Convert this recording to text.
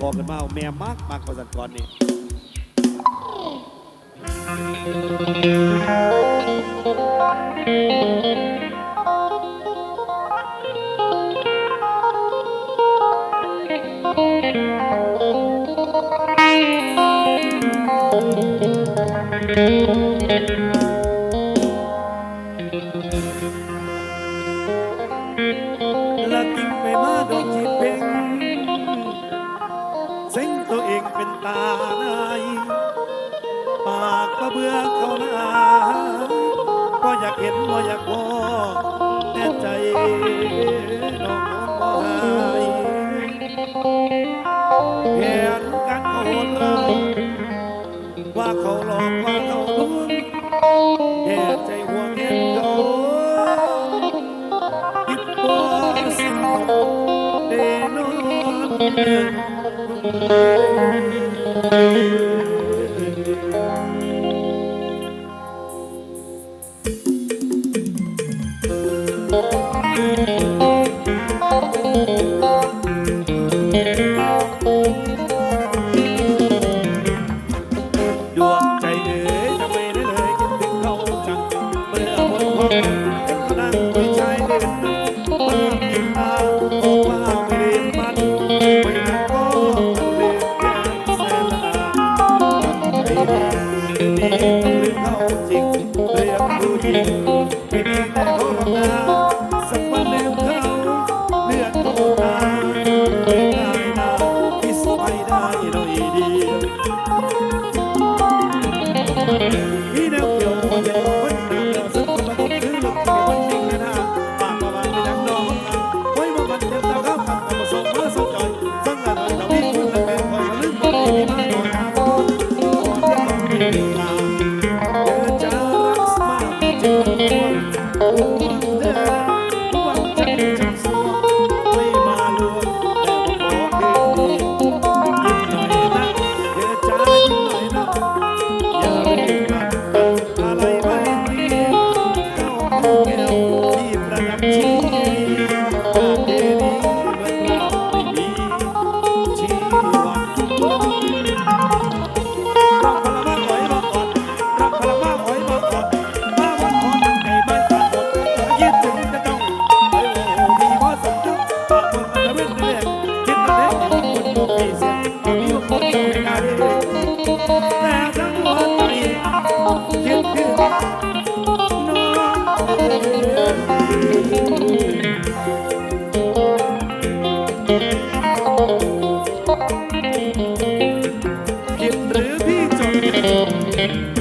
พอกันมาแม่มากมากกว่าสันก่อนนี่ Thank you. านายปากก็เบื่อเขานายก็อยากเห็นว่าอยากพอแต่ใจน้องคนบ่หายแขนกันเขาโหดร้าว่าเขาหลอกว่าเขาลวนแย่ใจหัวเห็นเขาคิดบ่สิ่งเดนอน ดวงใจเอ๋ยทไมได้เลยคิดถึงเขาจังเมื่อวันวันนั่งคุยชายเล่นมากินมาว่าไม่เรีนมั จริงเรียกรู้จริง Thank you. ผิดหรือพี่จด